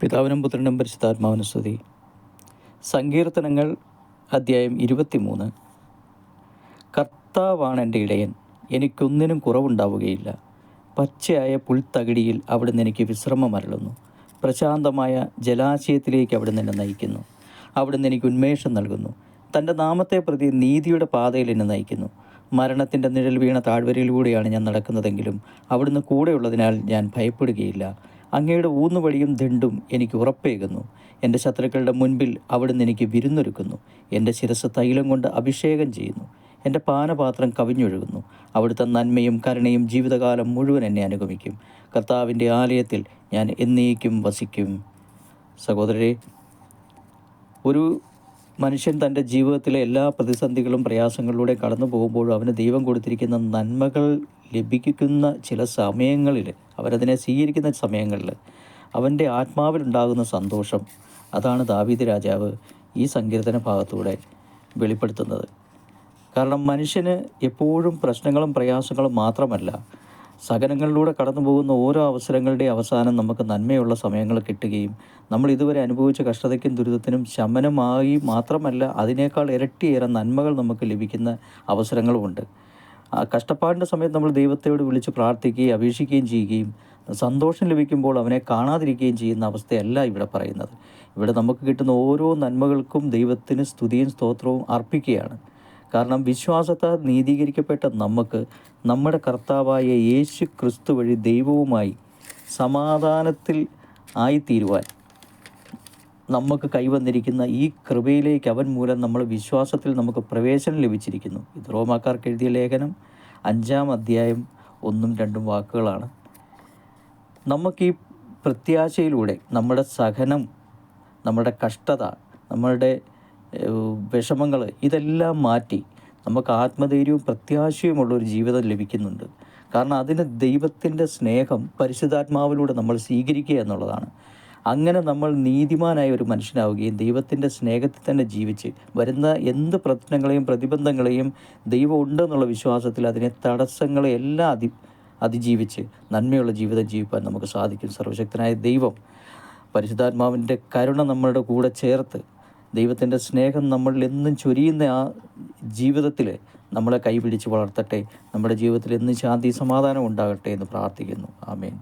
പിതാവിനും പുത്രനും പരിശുദ്ധാത്മാവിനും സ്തുതി. സങ്കീർത്തനങ്ങൾ അദ്ധ്യായം ഇരുപത്തിമൂന്ന്. കർത്താവാണ് എന്റെ ഇടയൻ. എനിക്കൊന്നിനും കുറവുണ്ടാവുകയില്ല. പച്ചയായ പുൽത്തകിടിയിൽ അവിടുന്ന് എനിക്ക് വിശ്രമം അരളുന്നു. പ്രശാന്തമായ ജലാശയത്തിലേക്ക് അവിടുന്ന് എന്നെ നയിക്കുന്നു. അവിടുന്ന് എനിക്ക് ഉന്മേഷം നൽകുന്നു. തന്റെ നാമത്തെ പ്രതി നീതിയുടെ പാതയിൽ എന്നെ നയിക്കുന്നു. മരണത്തിന്റെ നിഴൽ വീണ താഴ്വരയിലൂടെയാണ് ഞാൻ നടക്കുന്നതെങ്കിലും അവിടുന്ന് കൂടെയുള്ളതിനാൽ ഞാൻ ഭയപ്പെടുകയില്ല. അങ്ങയുടെ ഊന്നുവഴിയും ദണ്ടും എനിക്ക് ഉറപ്പേകുന്നു. എന്റെ ശത്രുക്കളുടെ മുൻപിൽ അവിടുന്ന് എനിക്ക് വിരുന്നൊരുക്കുന്നു. എന്റെ ശിരസ് തൈലം കൊണ്ട് അഭിഷേകം ചെയ്യുന്നു. എന്റെ പാനപാത്രം കവിഞ്ഞൊഴുകുന്നു. അവിടുത്തെ നന്മയും കരുണയും ജീവിതകാലം മുഴുവൻ എന്നെ അനുഗമിക്കും. കർത്താവിന്റെ ആലയത്തിൽ ഞാൻ എന്നേക്കും വസിക്കും. സഹോദരരെ ഒരു മനുഷ്യൻ തന്റെ ജീവിതത്തിലെ എല്ലാ പ്രതിസന്ധികളും പ്രയാസങ്ങളിലൂടെ കടന്നു പോകുമ്പോഴും അവന് ദൈവം കൊടുത്തിരിക്കുന്ന നന്മകൾ ലഭിക്കുന്ന ചില സമയങ്ങളിൽ അവരതിനെ സ്വീകരിക്കുന്ന സമയങ്ങളിൽ അവന്റെ ആത്മാവിലുണ്ടാകുന്ന സന്തോഷം അതാണ് ദാവീദ് രാജാവ് ഈ സങ്കീർത്തന ഭാഗത്തൂടെ വെളിപ്പെടുത്തുന്നത്. കാരണം മനുഷ്യന് എപ്പോഴും പ്രശ്നങ്ങളും പ്രയാസങ്ങളും മാത്രമല്ല സഹനങ്ങളിലൂടെ കടന്നു പോകുന്ന ഓരോ അവസരങ്ങളുടെയും അവസാനം നമുക്ക് നന്മയുള്ള സമയങ്ങൾ കിട്ടുകയും നമ്മൾ ഇതുവരെ അനുഭവിച്ച കഷ്ടതയ്ക്കും ദുരിതത്തിനും ശമനമായി മാത്രമല്ല അതിനേക്കാൾ ഇരട്ടിയേറെ നന്മകൾ നമുക്ക് ലഭിക്കുന്ന അവസരങ്ങളുമുണ്ട്. ആ കഷ്ടപ്പാടിന്റെ സമയത്ത് നമ്മൾ ദൈവത്തോട് വിളിച്ച് പ്രാർത്ഥിക്കുകയും അപേക്ഷിക്കുകയും ചെയ്യുകയും സന്തോഷം ലഭിക്കുമ്പോൾ അവനെ കാണാതിരിക്കുകയും ചെയ്യുന്ന അവസ്ഥയല്ല ഇവിടെ പറയുന്നത്. ഇവിടെ നമുക്ക് കിട്ടുന്ന ഓരോ നന്മകൾക്കും ദൈവത്തിന് സ്തുതിയും സ്തോത്രവും അർപ്പിക്കുകയാണ്. കാരണം വിശ്വാസത്താൽ നീതീകരിക്കപ്പെട്ട നമുക്ക് നമ്മുടെ കർത്താവായ യേശു ക്രിസ്തു വഴി ദൈവവുമായി സമാധാനത്തിൽ ആയിത്തീരുവാൻ നമുക്ക് കൈവന്നിരിക്കുന്ന ഈ കൃപയിലേക്ക് അവൻ മൂലം നമ്മൾ വിശ്വാസത്തിൽ നമുക്ക് പ്രവേശനം ലഭിച്ചിരിക്കുന്നു. ഇത് റോമാക്കാർക്ക് എഴുതിയ ലേഖനം. അഞ്ചാം അധ്യായം ഒന്നും രണ്ടും വാക്കുകളാണ്. നമുക്ക് ഈ പ്രത്യാശയിലൂടെ നമ്മുടെ സഹനം നമ്മുടെ കഷ്ടത നമ്മളുടെ വിഷമങ്ങൾ ഇതെല്ലാം മാറ്റി നമുക്ക് ആത്മധൈര്യവും പ്രത്യാശയുമുള്ള ഒരു ജീവിതം ലഭിക്കുന്നുണ്ട്. കാരണം അതിന് ദൈവത്തിന്റെ സ്നേഹം പരിശുദ്ധാത്മാവിലൂടെ നമ്മൾ സ്വീകരിക്കുക എന്നുള്ളതാണ്. അങ്ങനെ നമ്മൾ നീതിമാനായ ഒരു മനുഷ്യനാവുകയും ദൈവത്തിന്റെ സ്നേഹത്തിൽ തന്നെ ജീവിച്ച് വരുന്ന എന്ത് പ്രശ്നങ്ങളെയും പ്രതിബന്ധങ്ങളെയും ദൈവം ഉണ്ടെന്നുള്ള വിശ്വാസത്തിൽ അതിനെ തടസ്സങ്ങളെ എല്ലാം അതി അതിജീവിച്ച് നന്മയുള്ള ജീവിതം ജീവിക്കാൻ നമുക്ക് സാധിക്കും. സർവശക്തനായ ദൈവം പരിശുദ്ധാത്മാവിന്റെ കരുണ നമ്മളുടെ കൂടെ ചേർത്ത് ദൈവത്തിന്റെ സ്നേഹം നമ്മളിൽ എന്നും ചൊരിയുന്ന ആ ജീവിതത്തിൽ നമ്മളെ കൈപിടിച്ച് വളർത്തട്ടെ. നമ്മുടെ ജീവിതത്തിൽ എന്നും ശാന്തി സമാധാനം ഉണ്ടാകട്ടെ എന്ന് പ്രാർത്ഥിക്കുന്നു. ആമേൻ.